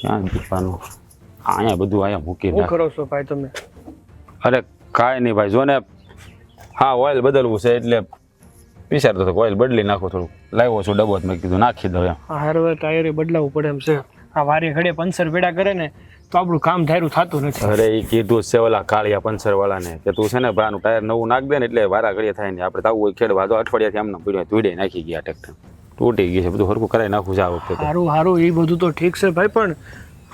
ક્યાં દીપાનું અહીંયા બધું અહીંયા મૂકી શું કરો છો ભાઈ તમે? અરે કાંઈ નહીં ભાઈ જો ને હા ઓઇલ બદલવું છે એટલે વિચારતો હતો ઓઇલ બદલી નાખો થોડું લાવ્યો છું ડબ્બો મેં કીધું નાખી દઉં એમ. આ હારવે ટાયરે બદલાવવું પડે એમ છે. આ વારે ઘડે પંચર પેડા કરે ને તો આપણું કામ ધાર્યું થતું નથી. અરે એ કીધું છે ઓલા કાળિયા પંચર વાળાને કે તું છે ને ભાનું ટાયર નવું નાખ દે ને એટલે વારા ઘડીએ થાય ને. આપણે તાવું ખેડવા તો અઠવાડિયાથી આમને પીડ્યો ધૂડે નાખી ગયા ટ્રેક્ટર તૂટી ગઈ છે બધું હરખું કરાવી નાખું છે આ વખતે સારું સારું એ બધું તો ઠીક છે ભાઈ પણ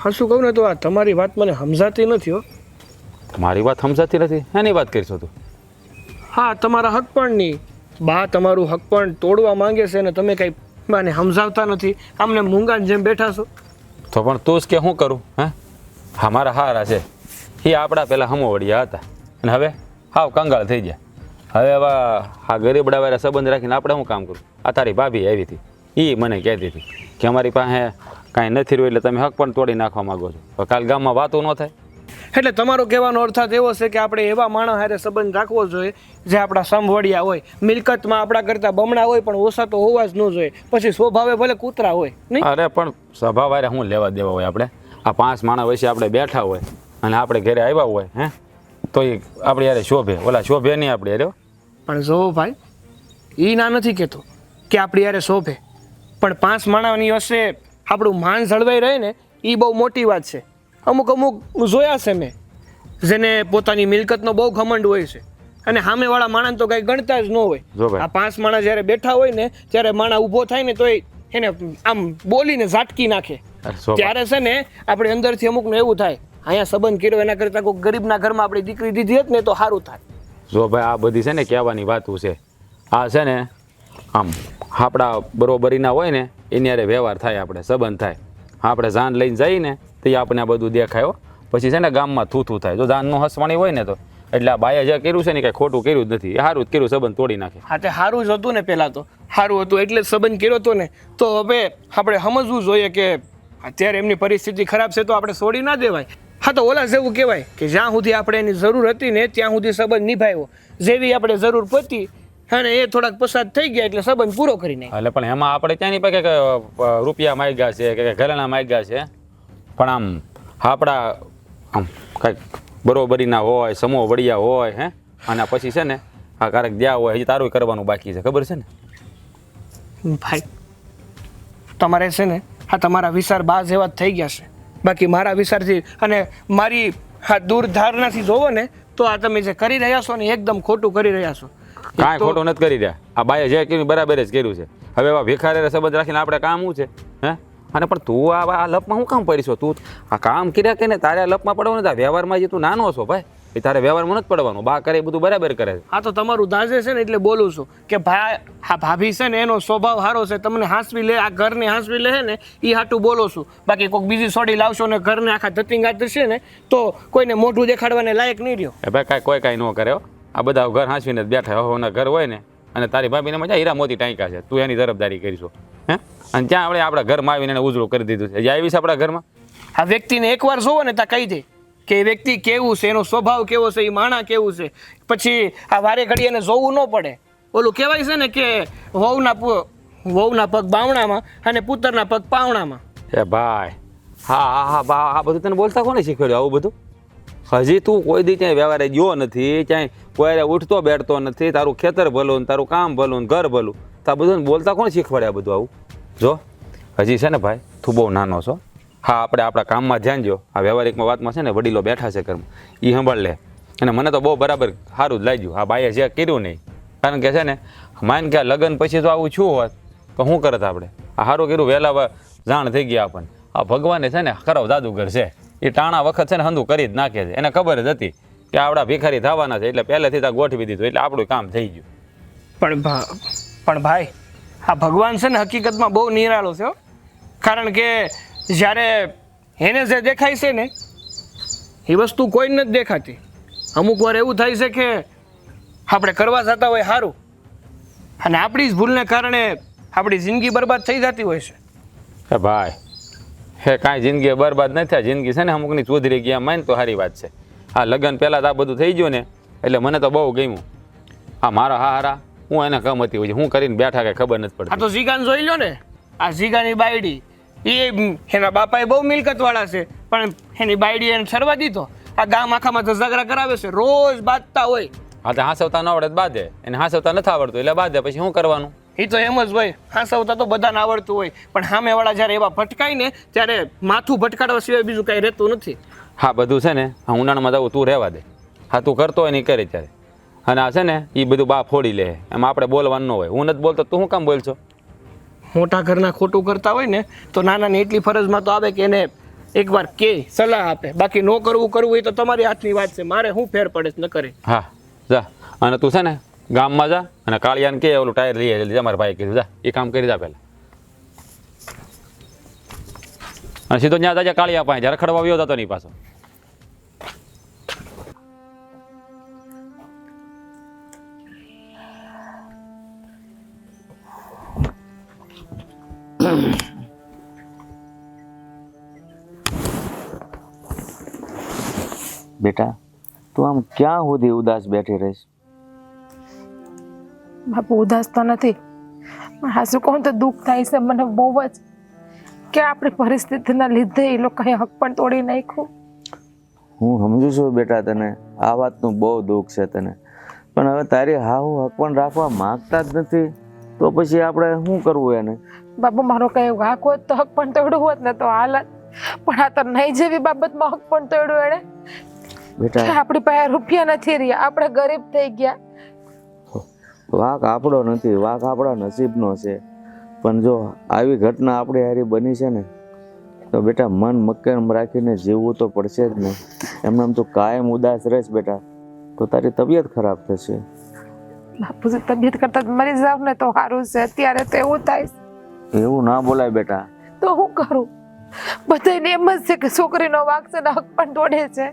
હા શું કહું ને તો આ તમારી વાત મને સમજાતી નથી હો. મારી વાત સમજાતી નથી? એની વાત કરીશું તું. હા તમારા હક પણ નહીં બા તમારું હક પણ તોડવા માંગે છે ને તમે કંઈ બાને સમજાવતા નથી. આમને મૂંગા જેમ બેઠા છો. તો પણ તું જ કે શું કરું હે? હા મારા હારા છે. એ આપણા પહેલાં હમોવડિયા હતા. અને હવે હાવ કંગાળ થઈ ગયા. હવે હવે આ ગરીબડા વાળા સંબંધ રાખીને આપણે શું કામ કરું? આ તારી ભાભી આવી હતી. એ મને કહેતી હતી કે અમારી પાસે કાંઈ નથી રહ્યું એટલે તમે હક પણ તોડી નાખવા માગો છો. કાલ ગામમાં વાતો ન થાય. એટલે તમારો કહેવાનો અર્થાત એવો છે કે આપણે એવા માણસ હારે સંબંધ રાખવો જોઈએ જે આપણા સંભવડિયા હોય. મિલકતમાં આપણા કરતા બમણા હોય પણ ઓછા તો હોવા જ ન જોઈએ. પછી સ્વભાવે ભલે કૂતરા હોય નહીં? અરે પણ સભા વારે શું લેવા દેવા હોય આપણે? આ પાંચ માણસ વચ્ચે આપણે બેઠા હોય અને આપણે ઘરે આવ્યા હોય હે? તો એ આપણે યારે શોભે. ઓલા શોભે નહીં આપણે અરે પણ જો ભાઈ એ ના નથી કહેતો. કે આપણી યારે શોભે. પણ પાંચ માણાની હશે આપણું માન જળવાઈ રહે ને એ બહુ મોટી વાત છે. અમુક અમુક જોયા છે મેં જેને પોતાની મિલકતનો બહુ ઘમંડ હોય છે. અને સામેવાળા માણસ તો કાંઈ ગણતા જ ન હોય. આ પાંચ માણસ જ્યારે બેઠા હોય ને ત્યારે માણસ ઊભો થાય ને તોય એને આમ બોલીને ઝાટકી નાખે. ત્યારે છે ને આપણે અંદરથી અમુકનું એવું થાય અહીંયા સંબંધ કર્યો એના કરતાં કોઈ ગરીબના ઘરમાં આપણી દીકરી દીધી હોત ને તો સારું થાય. જો ભાઈ આ બધી છે ને કહેવાની વાતું છે. આ છે ને આમ આપણા બરોબરીના હોય ને, એની હારે વ્યવહાર થાય આપણે, સંબંધ થાય. આપણે જાન લઈને જઈએ ને તો આપણે આ બધું દેખાયો પછી છે ને ગામમાં થૂથું થાય. જો જાનનું હસવાણી હોય ને તો, એટલે આ બાએ જે કર્યું છે ને કાંઈ ખોટું કર્યું જ નથી. એ સારું જ કર્યું, સંબંધ તોડી નાખે. હા, તે સારું જ હતું ને પહેલાં તો. સારું હતું એટલે સંબંધ કર્યો હતો ને. તો હવે આપણે સમજવું જોઈએ કે અત્યારે એમની પરિસ્થિતિ ખરાબ છે તો આપણે છોડી ના દેવાય. હા, તો ઓલા જેવું કહેવાય કે જ્યાં સુધી આપણે એની જરૂર હતી ને, ત્યાં સુધી સંબંધ નિભાવ્યો. જેવી આપણે જરૂર પતી અને એ થોડાક પસાદ થઈ ગયા એટલે સંબંધ પૂરો કરીને એટલે પણ એમાં આપણે ત્યાંની પાસે રૂપિયા માગ્યા છે કે ઘરેણા માગ્યા છે. પણ આમ આપણા આમ કંઈક બરોબરીના હોય સમૂહ વડિયા હોય હે? અને પછી છે ને આ કારક દ્યા હોય હજી તારું કરવાનું બાકી છે. ખબર છે ને? ભાઈ તમારે છે ને હા તમારા વિચાર બા જેવા જ થઈ ગયા છે. બાકી મારા વિચારથી અને મારી હા દૂરધારણાથી જોવો ને તો આ તમે જે કરી રહ્યા છો ને એકદમ ખોટું કરી રહ્યા છો. કાંઈ ખોટું નથી કરી રહ્યા. આ બાએ જે કર્યું બરાબર જ કર્યું છે. હવે એવા ભિખારે સંબંધ રાખીને આપણે કામ શું છે? હે? અને પણ તું આ આ લપમાં શું કામ પડીશો? તું આ કામ કર્યા કે ને તારે આ લપમાં પડવાનું હતા વ્યવહારમાં જે તું નાનો છો ભાઈ. એ તારે વ્યવહારમાં નથી પડવાનું. બા કરે એ બધું બરાબર કરે છે. હા તો તમારું દાઝે છે ને એટલે બોલું છું કે ભાઈ આ ભાભી છે ને એનો સ્વભાવ સારો છે. તમને હાંસવી લે આ ઘરને હાંસવી લે ને એ હાટું બોલો છું. બાકી કોઈક બીજી સોડી લાવશો ને ઘરને આખા ધતિંગા થશે ને તો કોઈને મોઢું દેખાડવાને લાયક નહીં રહ્યો. ભાઈ કાંઈ કોઈ કાંઈ ન કરે હો. આ બધા ઘર હાંસવીને જ બેઠા હોના ઘર હોય ને અને તારી ભાભીને મજા હીરા મોતી ટાંકા છે. તું એની તરફદારી કરીશું હે? અને ત્યાં આપણે આપણા ઘરમાં આવીને એને ઉજળું કરી દીધું છે. જે આવી છે આપણા ઘરમાં? આ વ્યક્તિને એકવાર જોવો ને ત્યાં કહી દે કે એ વ્યક્તિ કેવું છે એનો સ્વભાવ કેવો છે એ માણા કેવું છે. પછી આ વારે ઘડી એને જોવું ન પડે. ઓલું કહેવાય છે ને કે વહુના વહુના પગ બાવણામાં અને પુત્રના પગ પાવણામાં. એ ભાઈ હા હા હા બા આ બધું તને બોલતા કોને શીખવાડ્યું આવું બધું? હજી તું કોઈ દી ક્યાંય વ્યવહારે ગયો નથી ક્યાંય કોઈ ઉઠતો બેઠતો નથી, તારું ખેતર ભલું તારું કામ ભલું ઘર ભલું. તો આ બધું બોલતા કોણ શીખવાડ્યા બધું આવું? જો, હજી છે ને ભાઈ, તું બહુ નાનો છો. હા, આપણે આપણા કામમાં ધ્યાન જો આ વ્યવહારિકમાં વાતમાં છે ને વડીલો બેઠા છે ઘરમાં. એ સંભાળ લે. અને મને તો બહુ બરાબર સારું જ લાગ્યું. આ બાઈએ જે કર્યું નહીં કારણ કે છે ને, માન કે લગ્ન પછી તો આવું છું હોત, તો શું કરત આપણે? આ સારું કર્યું, વહેલા જાણ થઈ ગયા આપણને. આ ભગવાને છે ને ખરાબ જાદુગર છે. એ ટાણા વખત છે ને હંધું કરી જ નાખે છે. એને ખબર જ હતી. કે આવડા ભિખારી થવાના છે એટલે પહેલેથી ત્યાં ગોઠવી દીધું એટલે આપણું કામ થઈ ગયું. પણ પણ ભાઈ આ ભગવાન છે ને હકીકતમાં બહુ નિરાળો છે હો. કારણ કે જ્યારે એને જે દેખાય છે ને એ વસ્તુ કોઈને નથી દેખાતી. અમુક વાર એવું થાય છે કે આપણે કરવા જતા હોય સારું અને આપણી જ ભૂલને કારણે આપણી જિંદગી બરબાદ થઈ જતી હોય છે. હે ભાઈ હે કાંઈ જિંદગી બરબાદ નથી થયા. જિંદગી છે ને અમુકની ચૌધરી ગયા માન તો સારી વાત છે. આ લગ્ન પહેલાં તો આ બધું થઈ ગયું ને એટલે મને તો બહુ ગમ્યું. આ મારા હારા હું એને કમ હતી હોય હું કરીને બેઠા કાંઈ ખબર નથી આ તો ઝીગાન જોઈ લો ને. આ ઝીગાની બાયડી. એ એના બાપાએ બહુ મિલકતવાળા છે પણ એની બાયડી એને છરવા દીધો. આ ગામ આખામાં તો ઝઘડા કરાવે છે રોજ બાંધતા હોય. હા તો હાંસવતા ન આવડે બાંધે. એને હાંસવતા નથી આવડતું એટલે બાંધે. પછી શું કરવાનું? એ તો એમ જ હોય હાંસવતા તો બધાને આવડતું હોય પણ સામેવાળા જ્યારે એવા ભટકાય ને ત્યારે માથું ભટકાડવા સિવાય બીજું કાંઈ રહેતું નથી. હા બધું છે ને હા ઉનાળામાં જવું તું રહેવા દે. હા તું કરતો હોય ને કરે ત્યારે. અને આ છે ને એ બધું બા ફોડી લે. એમ આપણે બોલવાનું ન હોય. હું નથી બોલતો તું શું કામ બોલશો? મોટા ઘરના ખોટું કરતા હોય ને તો નાનાની એટલી ફરજમાં તો આવે કે એને એકવાર કે સલાહ આપે. બાકી ન કરવું કરવું એ તો તમારી હાથની વાત છે. મારે શું ફેર પડે ન કરે. હા જા. અને તું છે ને ગામમાં જા અને કાળિયાને કે ઓલું ટાયર લઈ જલ્દી અમારા ભાઈ કીધું. જા એ કામ કરી જા પહેલાં. અને સીધો ત્યાં જાજે કાળિયા પાસે જ્યારે ખડવા આવ્યો હતો નહીં પાછો. બેટા તું આમ ક્યાં સુધી ઉદાસ બેઠી રહીશ? બાપુ ઉદાસ તો નથી. હાસુ કહું તો દુઃખ થાય છે. મને બહુ જ કે આપણી પરિસ્થિતિના લીધે એ લોકોએ હક પણ તોડી નાખ્યું? હું સમજુ છું બેટા તને આ વાતનું બહુ દુઃખ છે તને. પણ હવે તારી હાહુ હક પણ રાખવા માંગતા જ નથી તો પછી આપણે શું કરવું એને? બાબુ મારો કઈ વાક હોત તો હક પણ તોડ્યું હોત ને તો હાલત. પણ આ તો નહીં જેવી બાબતમાં હક પણ તોડ્યું એણે. બેટા. આપણી પાસે રૂપિયા નથી રહ્યા આપણે ગરીબ થઈ ગયા. વાક આપણો નથી વાક આપણા નસીબનો છે. પણ જો આવી ઘટના આપણી હારી બની છે ને તો બેટા મન મક્કમ રાખીને જીવવું તો પડશે જ ને. એમને આમ તો કાયમ ઉદાસ રહેશ બેટા. તો તારી તબિયત ખરાબ થશે. બાપુજી તબિયત કરતા મરી જાવ ને તો સારું છે. અત્યારે તો એવું થાય. એવું ના બોલાય બેટા. તો હું કરું? બધાને એમ જ છે કે છોકરીનો વાક છે ને હક પણ તોડે છે.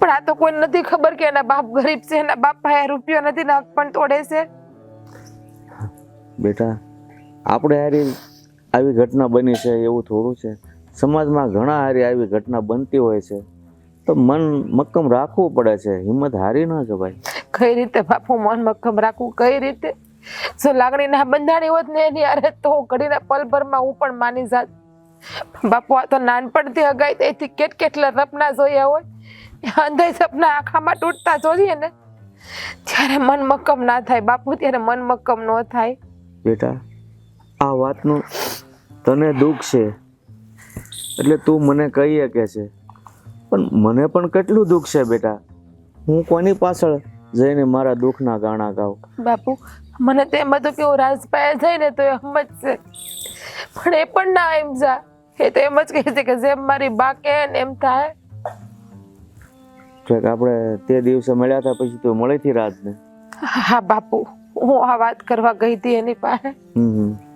પણ આ તો કોઈ નથી ખબર કે એના બાપ ગરીબ છે એના બાપ પાસે રૂપિયો નથી ને હક પણ તોડે છે. બેટા આપણે હારી આવી ઘટના બની છે એવું થોડું છે. સમાજમાં ઘણા હારી આવી ઘટના બનતી હોય છે. તો મન મક્કમ રાખવું પડે છે. હિંમત હારી ન જવાય. કઈ રીતે બાપુ મન મક્કમ રાખવું? કઈ રીતે? જો લાગણીના બંધાણી હોત ને એની અરે તો ઘડીના પલભરમાં હું પણ માની જાત. બાપુ આ તો નાનપણથી અગાઈ તેથી કેટ કેટલા સપના જોયા હોય? અંધાઈ સપના આખામાં તૂટતા જોઈએ ને. ત્યારે મન મક્કમ ના થાય બાપુ ત્યારે મન મક્કમ ન થાય. બેટા આ વાતનું તને દુઃખ છે. એટલે તું મને કહી શકે છે. પણ મને પણ કેટલું દુઃખ છે બેટા? હું કોની પાછળ જઈને મારા દુઃખના ગાણા ગાઉં? બાપુ મને તો એમ હતું કે હું રાજપાએ જઈને તો એ સમજશે પણ એ પણ ના એમ જા. એ તો એમ જ કહે છે કે જેમ મારી બા કે એમ થાય. છેક આપણે તે દિવસે મળ્યા હતા પછી તું મળી હતી રાતને હા બાપુ હું આ વાત કરવા ગઈ હતી એની પાસે. હમ.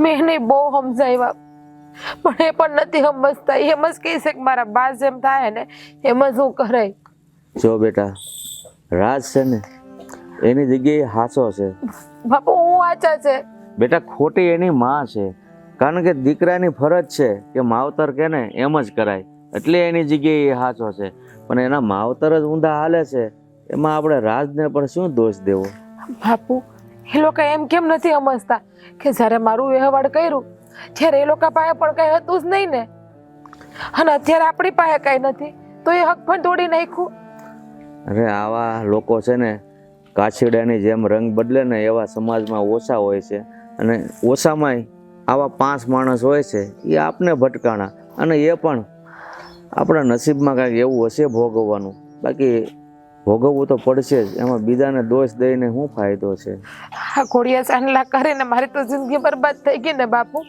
મેં એને બહુ સમજાવ્યા. પણ એ પણ નથી સમજતા. એમ જ કહે છે કે મારા બા જેમ થાય ને એમ જ હું કરાય. જો બેટા રાજ છે ને એની જગ્યાએ હાચો છે. બાપુ હું વાંચા છે. બેટા ખોટી એની માં છે. કારણ કે દીકરાની ફરજ છે કે માવતર કે ને એમ જ કરાય. એટલે એની જગ્યાએ એ હાચો છે. પણ એના માવતર જ ઊંધા હાલે છે. એમાં આપણે રાજને પણ શું દોષ દેવો? બાપુ એ લોકો એમ કેમ નથી સમજતા કે જ્યારે મારું વ્યવહાર કર્યું, જ્યારે એ લોકો પાસે પણ કંઈ હતું જ નહીં ને. અને અત્યારે આપણી પાસે કંઈ નથી, તો એ હક પણ તોડી નાખ્યું. અરે આવા લોકો છે ને, કાછીડાની જેમ રંગ બદલે ને એવા સમાજમાં ઓછા હોય છે. અને ઓછામાંય આવા પાંચ માણસ હોય છે, એ આપને ભટકાણા. અને એ પણ આપણા નસીબમાં કાંઈક એવું હશે ભોગવવાનું. બાકી ભોગવવું તો પડશે જ. એમાં બીજાને દોષ દઈને શું ફાયદો છે? આ ઘોડિયા ચાંદલા કરીને મારી તો જિંદગી બરબાદ થઈ ગઈ ને બાપુ.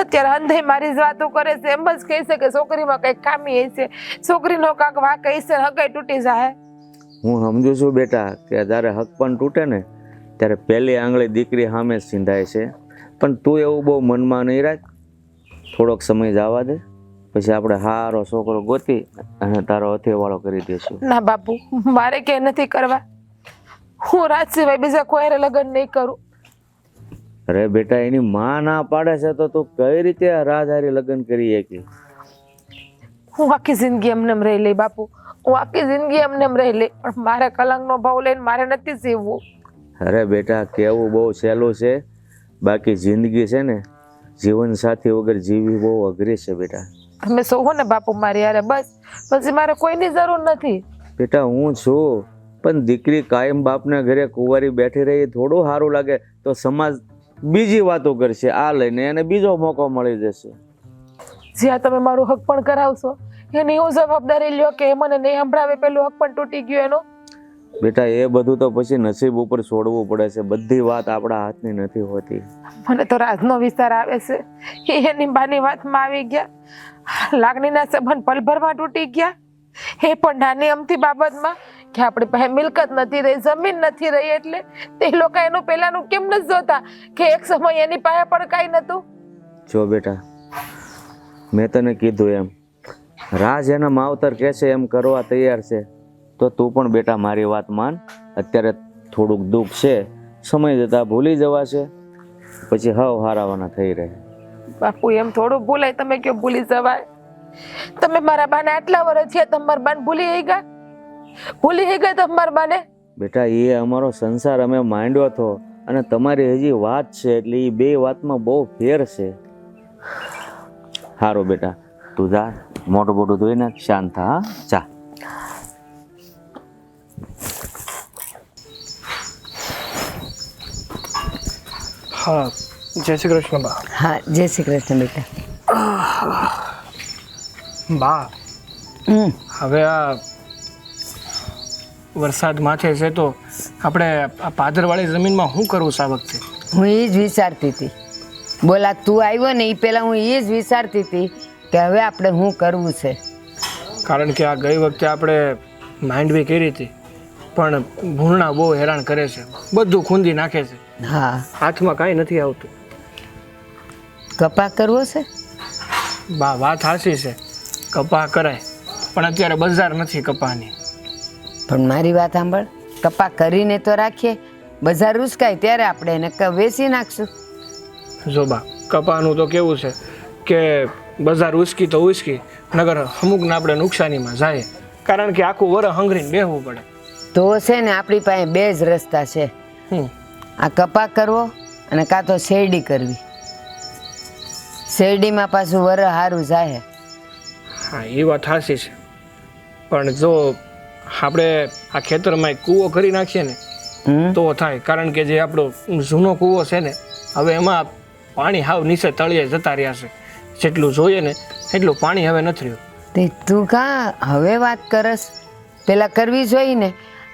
અત્યારે અંધે મારી જ વાતો કરે છે. એમ જ કહે છે કે છોકરીમાં કંઈક ખામી હશે. છોકરીનો કાંક વાંક હશે હકાઈ તૂટી જાય. હું સમજુ છું બેટા કે જ્યારે હક પણ તૂટે ને ત્યારે પહેલી આંગળી દીકરી સામે જ સિંધાય છે. પણ તું એવું બહુ મનમાં નહીં રાખ. થોડોક સમય જવા દે. પછી આપણે હારો છોકરો ગોતી અને તારો હથેવાળો કરી દેશું. ના બાપુ મારે કે નથી કરવા. હું રાજ સિવાય બીજા કોઈ લગ્ન નહીં કરું. અરે બેટા એની માં ના પાડે છે તો તું કઈ રીતે રાજ હારી લગ્ન કરી શકી? હું આખી જિંદગી એમને એમ રહી લઈ બાપુ. હું આખી જિંદગી એમને એમ રહી લઈ. પણ મારે કલંકનો ભાવ લઈને મારે નથી જીવવું. અરે બેટા કેવું બહુ સહેલું છે. બાકી જિંદગી છે ને જીવન સાથી વગર જીવવી બહુ અઘરી છે બેટા. તમે સૌ ને બાપુ મારી યારે બસ. પછી મારે કોઈની જરૂર નથી. બેટા હું છું પણ દીકરી કાયમ બાપના ઘરે કુંવારી બેઠી રહી થોડું સારું લાગે તો સમાજ બીજી વાતો કરશે આ લઈને એને બીજો મોકો મળી જશે. જ્યાં તમે મારું હક પણ કરાવશો. એની હું જવાબદારી લ્યો કે મને નહીં સંભળાવે પેલું હક પણ તૂટી ગયું એનું. બેટા એ બધું તો પછી નસીબ ઉપર છોડવું પડે છે બધી વાત આપણા હાથની નથી હોતી. મને તો રાજનો વિસ્તાર આવે છે. એની બાની વાતમાં આવી ગયા. લાગણીના સંબંધ પલભરમાં તૂટી ગયા. એ પણ નાની અમથી બાબતમાં કે આપણી પાસે મિલકત નથી રહી, જમીન નથી રહી એટલે તે લોકો એનું પહેલાનું કેમ નથી જોતા કે એક સમય એની પાસે પણ કાંઈ નતું જો બેટા, મેં તને કીધું એમ, રાજ એના માવતર કહેશે એમ કરવા તૈયાર છે. તો તું પણ બેટા મારી વાત માન, અત્યારે થોડુંક દુઃખ છે, સમય જતાં ભૂલી જવાશે, પછી હવ હારાવાના થઈ રહે. બાપુ એમ થોડું ભૂલાય તમે કયો ભૂલી જવાય? તમે મારા બાને આટલા વર્ષ છે તમારા બાને ભૂલી ગઈ ગયા? ભૂલી ગઈ ગયા તમારા બાને? બેટા એ અમારો સંસાર અમે માંડ્યો હતો અને તમારી હજી વાત છે એટલે એ બે વાતમાં બહુ ફેર છે. સારું બેટા તું જા મોટું મોટું ધોઈ નાખ શાંત થા હા? ચા હા જય શ્રી કૃષ્ણ બા. હા જય શ્રી કૃષ્ણ બેટા. બા હવે આ વરસાદ માથે છે તો આપણે આ પાદરવાળી જમીનમાં શું કરવું છે? આ વખતે હું એ જ વિચારતી હતી. બોલા તું આવ્યો ને એ પહેલાં હું એ જ વિચારતી હતી કે હવે આપણે શું કરવું છે. કારણ કે આ ગઈ વખતે આપણે માંડવી કરી હતી પણ ભૂરણા બહુ હેરાન કરે છે. બધું ખૂંદી નાખે છે. હા. હાથમાં કાંઈ નથી આવતું. કપા કરવો છે? બા વાત હાસી છે. કપા કરાય. પણ અત્યારે બજાર નથી કપાની પણ મારી વાત સાંભળ. કપા કરીને તો રાખીએ. બજાર રૂસકાય ત્યારે આપણે એને ક- વેચી નાખશું. જો બા કપાનું તો કેવું છે કે બજાર ઉસકી તો ઉસકી નગર અમુકને આપણે નુકસાનીમાં જાય. કારણ કે આખું વર હંગરીને બેહવું પડે. તો છે ને આપણી પાસે બે જ રસ્તા છે. હમ. આ કપા કરવો અને કાં તો શેરડી કરવી. શેરડીમાં પાછું વર સારું જાય હા એ વાત હાસી છે. પણ જો આપણે આ ખેતરમાં કૂવો કરી નાખીએ ને તો થાય. કારણ કે જે આપણો જૂનો કૂવો છે ને હવે એમાં પાણી હાવ નીચે તળિયે જતા રહ્યા છે. જેટલું જોઈએ ને એટલું પાણી હવે નથી રહ્યું. તે તું કાં હવે વાત કરસ? પેલા કરવી જોઈએ ને.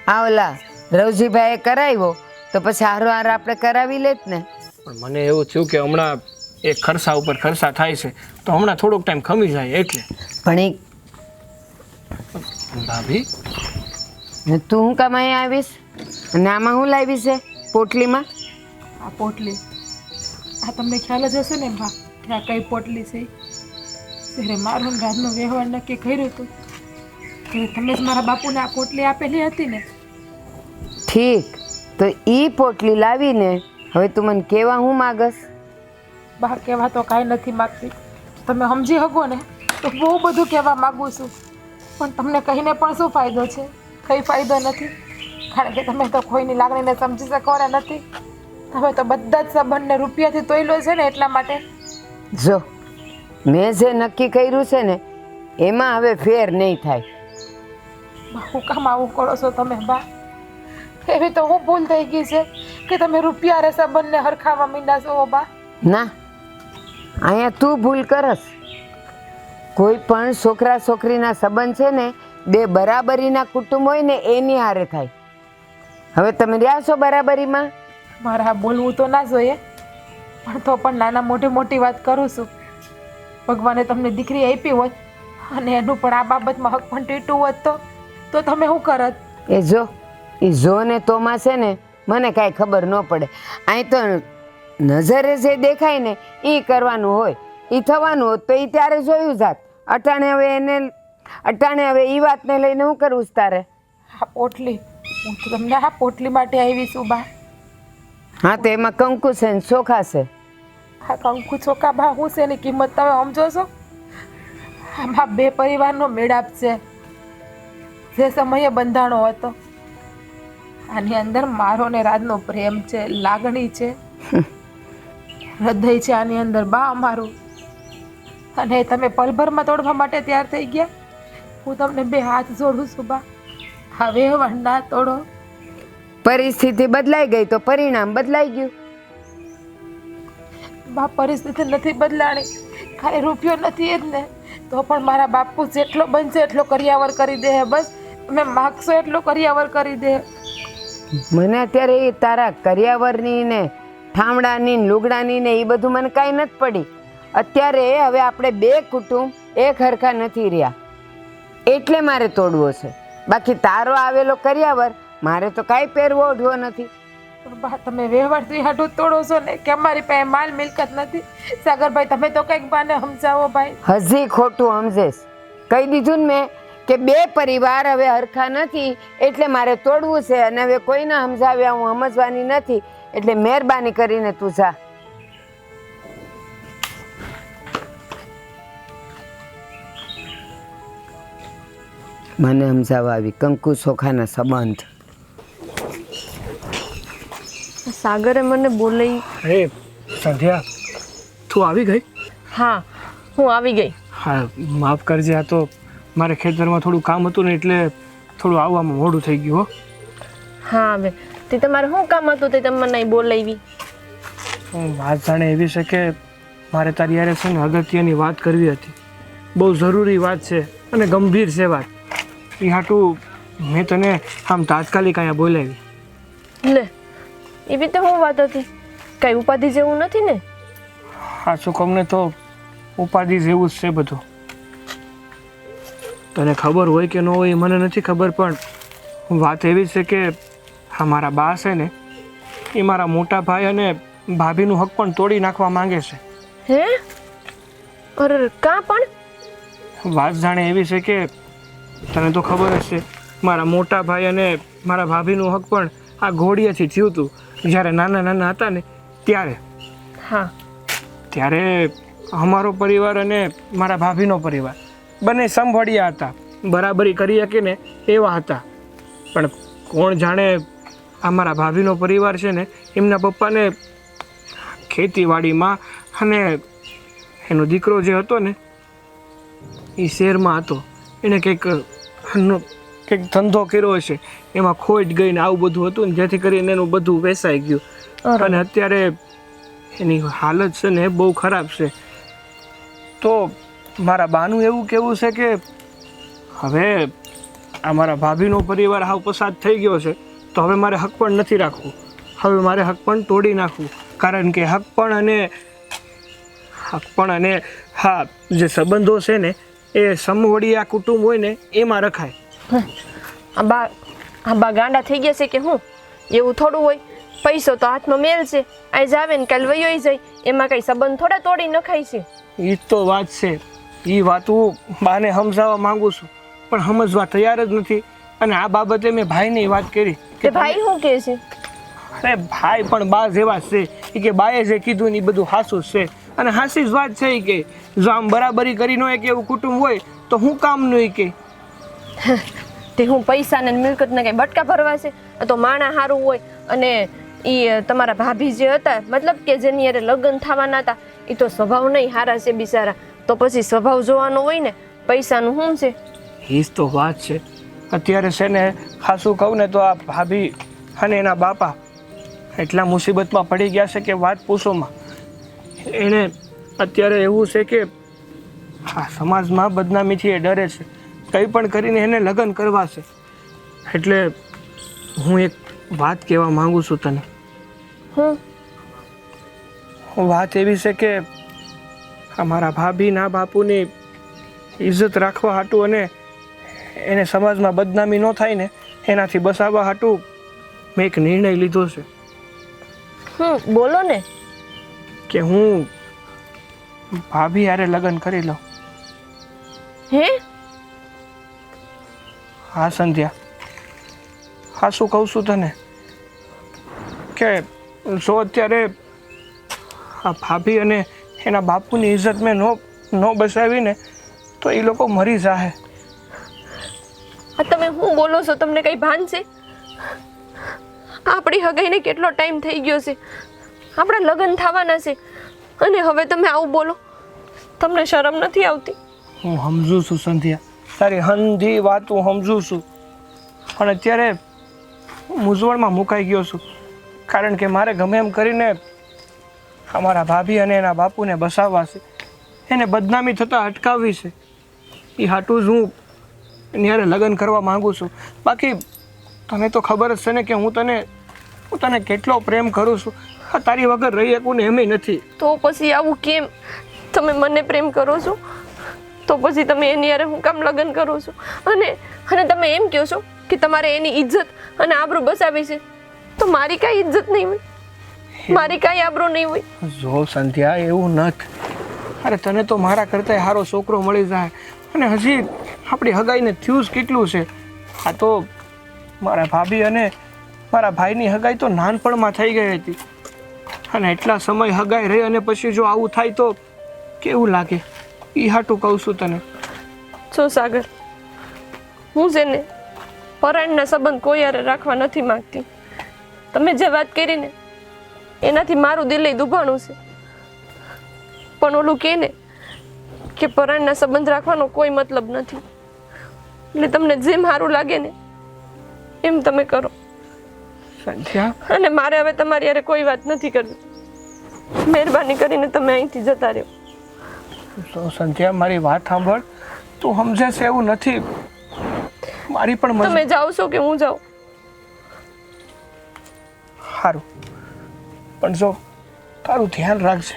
આ ઓલા રવજીભાઈએ કરાવ્યો તો પછી હારો હાર આપણે કરાવી લેત ને. પણ મને એવું થયું કે હમણાં એક ખર્ચા ઉપર ખર્ચા થાય છે તો હમણાં થોડોક ટાઈમ ખમી જાય એટલે. પણ એ ભાભી? ને તું હું કામ અહીંયા આવીશ? અને આમાં હું લાવી છે? પોટલીમાં? આ પોટલી. આ તમને ખ્યાલ જ હશે ને બા કે આ કઈ પોટલી છે ત્યારે મારું ને વ્યવહાર નક્કી કર્યું હતું ત્યારે તમે જ મારા બાપુને આ પોટલી આપેલી હતી ને. ઠીક. તો ઈ પોટલી લાવીને હવે તું મને કેવા હું માગસ બા કહેવા તો કાંઈ નથી માગતી. તમે સમજી શકો ને તો બહુ બધું કહેવા માગું છું. પણ તમને કહીને પણ શું ફાયદો છે? કંઈ ફાયદો નથી. કારણ કે તમે તો કોઈની લાગણીને સમજી શકવાના નથી. તમે તો બધા જ સંબંધને રૂપિયાથી તોયલો છે ને એટલા માટે. જો મેં જે નક્કી કર્યું છે ને એમાં હવે ફેર નહીં થાય. બહુ કામ આવું કરો છો તમે બા? એવી તો હું ભૂલ થઈ ગઈ છે કે તમે રૂપિયા રે સંબંધને હરખાવા મીંડા છો બા? ના અહીંયા તું ભૂલ કરસ. કોઈ પણ છોકરા છોકરીના સંબંધ છે ને બે બરાબરીના કુટુંબ હોય ને એની હારે થાય. હવે તમે રહ્યા છો બરાબરીમાં? મારે બોલવું તો ના જોઈએ પણ તો પણ નાના મોટી મોટી વાત કરું છું. ભગવાને તમને દીકરી આપી હોત અને એનું પણ આ બાબતમાં હક પણ ટીટું હોત તો તો તમે શું કરત? એ જો એ જો ને તોમાં છે ને મને કાંઈ ખબર ન પડે. અહીં તો નજરે જે દેખાય ને એ કરવાનું હોય એ થવાનું હોત તો એ ત્યારે જોયું જાત. અટાણે હવે એને અટાણે હવે એ વાતને લઈને હું કરું તારે હા પોટલી. હું તો તમને હા પોટલી માટે આવી છું બા. હા તો એમાં કંકુ છે ને ચોખા છે. હા કંકુ ચોખા બા શું છે એની કિંમત તમે સમજો છો? આમાં બે પરિવારનો મેળાપ છે. જે સમયે બંધાણો હતો. આની અંદર મારો ને રાજનો પ્રેમ છે લાગણી છે. હૃદય છે આની અંદર બા અમારું. અને તમે પલભરમાં તોડવા માટે તૈયાર થઈ ગયા? હું તમને બે હાથ જોડું છું બા. હવે વંડા તોડો. પરિસ્થિતિ બદલાઈ ગઈ તો પરિણામ બદલાઈ ગયું. બા પરિસ્થિતિ નથી બદલાણી. ખાલી રૂપિયો નથી એ જ ને. તો પણ મારા બાપુ જેટલો બનશે એટલો કરિયાવર કરી દે બસ. તમે માગશો એટલો કરિયાવર કરી દે. મને અત્યારે એ તારા કરિયાવરની ને ઠામડાની લુગડાની ને એ બધું મને કાંઈ નથી પડી. અત્યારે હવે આપણે બે કુટુંબ એક હરખા નથી રહ્યા. એટલે મારે તોડવો છે. બાકી તારો આવેલો કરિયાવર મારે તો કાંઈ પહેરવો ઓઢવો નથી. બા તમે વ્યવહારથી હાટું તોડો છો ને. કે અમારી પાસે માલ મિલકત નથી? સાગરભાઈ તમે તો કંઈક બાને સમજાવો ભાઈ. હજી ખોટું સમજેશ. કહી દીધું ને મેં કે બે પરિવાર હવે હરખા નથી એટલે મારે તોડવું છે. અને હવે કોઈને સમજાવ્યા હું સમજવાની નથી. એટલે મહેરબાની કરીને તું જા. મને સમજાવવા આવી કંકુ સોખાના સંબંધ. સાગરે મને બોલાઈ અરે સંધ્યા તું આવી ગઈ? હા હું આવી ગઈ. હા માફ કરજે આ તો મારે ખેતરમાં થોડું કામ હતું ને એટલે થોડું આવવામાં મોડું થઈ ગયું હો. હા હવે તે તમારે શું કામ હતું તે તમે મને બોલાવી? હું વાત જાણે એવી છે કે મારે તારી યારે છે ને અગત્યની વાત કરવી હતી. બહુ જરૂરી વાત છે અને ગંભીર છે વાત. એ હાટું મેં તને આમ તાત્કાલિક અહીંયા બોલાવી. લે એવી તો શું વાત હતી? કઈ ઉપાધિ જેવું નથી ને? હા શું કમને તો ઉપાધિ જેવું જ છે બધું. તને ખબર હોય કે ન હોય મને નથી ખબર પણ વાત એવી છે કે આ મારા બા છે ને એ મારા મોટા ભાઈ અને ભાભીનું હક પણ તોડી નાખવા માંગે છે. હે? અરે કાં પણ? વાત જાણે એવી છે કે તને તો ખબર જ છે મારા મોટા ભાઈ અને મારા ભાભીનું હક પણ આ ઘોડિયાથી થયું હતું. જ્યારે નાના નાના હતા ને ત્યારે. હા. ત્યારે અમારો પરિવાર અને મારા ભાભીનો પરિવાર બંને સંભળ્યા હતા. બરાબરી કરી શકે ને એવા હતા. પણ કોણ જાણે અમારા ભાભીનો પરિવાર છે ને એમના પપ્પાને ખેતીવાડીમાં અને એનો દીકરો જે હતો ને એ શહેરમાં હતો. એણે કંઈક કંઈક ધંધો કર્યો હશે. એમાં ખોટ ગઈને આવું બધું હતું ને જેથી કરીને એનું બધું વેસાઈ ગયું. અને અત્યારે એની હાલત છે ને બહુ ખરાબ છે. તો મારા બાનું એવું કહેવું છે કે હવે આ મારા ભાભીનો પરિવાર હાવ પસાદ થઈ ગયો છે. તો હવે મારે હક પણ નથી રાખવું. હવે મારે હક પણ તોડી નાખવું. કારણ કે હક પણ અને હક પણ અને હા જે સંબંધો છે ને એ સમવડિયા કુટુંબ હોય ને એમાં રખાય. આ બા આ બા ગાંડા થઈ ગયા છે કે હું? એવું થોડું હોય. પૈસો તો હાથમાં મેલ છે. આજ આવે ને કાલ વયો જાય. એમાં કઈ સંબંધ થોડા તોડી નખાય છે. એ તો વાત છે. એ વાત હું બાને સમજાવવા માંગુ છું. પણ સમજવા તૈયાર જ નથી. અને આ બાબતે મેં ભાઈની વાત કરી. તે ભાઈ શું કહે છે? અરે ભાઈ પણ બા જેવા છે. એ કે બાએ જે કીધું ને એ બધું હાસું છે. અને હાસી જ વાત છે કે જો આમ બરાબરી કરી એક એવું કુટુંબ હોય તો હું કામનું એ કે? તે હું પૈસા ને મિલકતને કઈ બટકા ભરવા છે? તો માણા સારું હોય અને એ તમારા ભાભી જે હતા મતલબ કે જેની યારે લગ્ન થવાના હતા એ તો સ્વભાવ નહીં હારા છે બિચારા. તો પછી સ્વભાવ જોવાનો હોય ને પૈસાનું શું છે? એ તો વાત છે. અત્યારે છે ને ખાસું કહું ને તો આ ભાભી અને એના બાપા એટલા મુસીબતમાં પડી ગયા છે કે વાત પૂછોમાં એણે અત્યારે એવું છે કે આ સમાજમાં બદનામીથી એ ડરે છે. કંઈ પણ કરીને એને લગ્ન કરવા છે. એટલે હું એક વાત કહેવા માંગુ છું તને. હું? વાત એવી છે કે અમારા ભાભીના બાપુની ઇજ્જત રાખવા હાટું અને એને સમાજમાં બદનામી ન થાય ને એનાથી બસાવવા હાટું મેં એક નિર્ણય લીધો છે. હું બોલો ને. કે હું ભાભી હારે લગ્ન કરી લઉં. હે? હા સંધ્યા. હા શું કહું છું તને? કે જો અત્યારે આ ભાભી અને એના બાપુની ઇજ્જત મેં ન ન બસાવીને તો એ લોકો મરી જાહે. આ તમે શું બોલો છો, તમને કઈ ભાન છે? આપણી હગાઈને કેટલો ટાઈમ થઈ ગયો છે. આપણા લગ્ન થવાના છે. અને હવે તમે આવું બોલો. તમને શરમ નથી આવતી? હું સમજુ છું, સંધ્યા. તારી હંધી વાત હું સમજુ છું. પણ અત્યારે મૂંઝવણમાં મુકાઈ ગયો છું. કારણ કે મારે ગમે એમ કરીને અમારા ભાભી અને એના બાપુને બસાવવા છે. એને બદનામી થતાં અટકાવવી છે. એ હાટું જ હું એની હારે લગ્ન કરવા માગું છું. બાકી તને તો ખબર જ છે ને કે હું તને હું તને કેટલો પ્રેમ કરું છું. આ તારી વગર રહી શકું ને એમય નથી. તો પછી આવું કેમ? તમે મને પ્રેમ કરો છો? તો પછી તમે એની હારે હું કામ લગ્ન કરો છો? અને અને તમે એમ કહો છો કે તમારે એની ઇજ્જત અને આબરૂ બસાવી છે. તો મારી કાંઈ ઇજ્જત નહીં હોય. મારી કાંઈ આબરૂ નહીં હોય. જો સંધ્યા એવું નથી. અરે તને તો મારા કરતાં સારો છોકરો મળી જાય. અને હજી આપણી હગાઈને થયું કેટલું છે? આ તો મારા ભાભી અને મારા ભાઈની હગાઈ તો નાનપણમાં થઈ ગઈ હતી. અને એટલા સમય હગાઈ રહી અને પછી જો આવું થાય તો કેવું લાગે? એ હાટું કહું છું તને. જો સાગર, હું છે ને પરાયણના સંબંધ કોઈ હારે રાખવા નથી માંગતી. તમે જે વાત કરીને એનાથી મારું દિલ દુભાણું છે. પણ ઓલું કે ને કે પરાયણના સંબંધ રાખવાનો કોઈ મતલબ નથી. એટલે તમને જેમ સારું લાગે ને એમ તમે કરો. સંધ્યા? અને મારે હવે તમારી યારે કોઈ વાત નથી કરવી. મહેરબાની કરીને તમે અહીંથી જતા રહ્યો સંધ્યા મારી વાત સાંભળ. તું સમજે છે એવું નથી. મારી પણ તમે જાઓ છો કે હું જાઉં? સારું પણ જો તારું ધ્યાન રાખજે.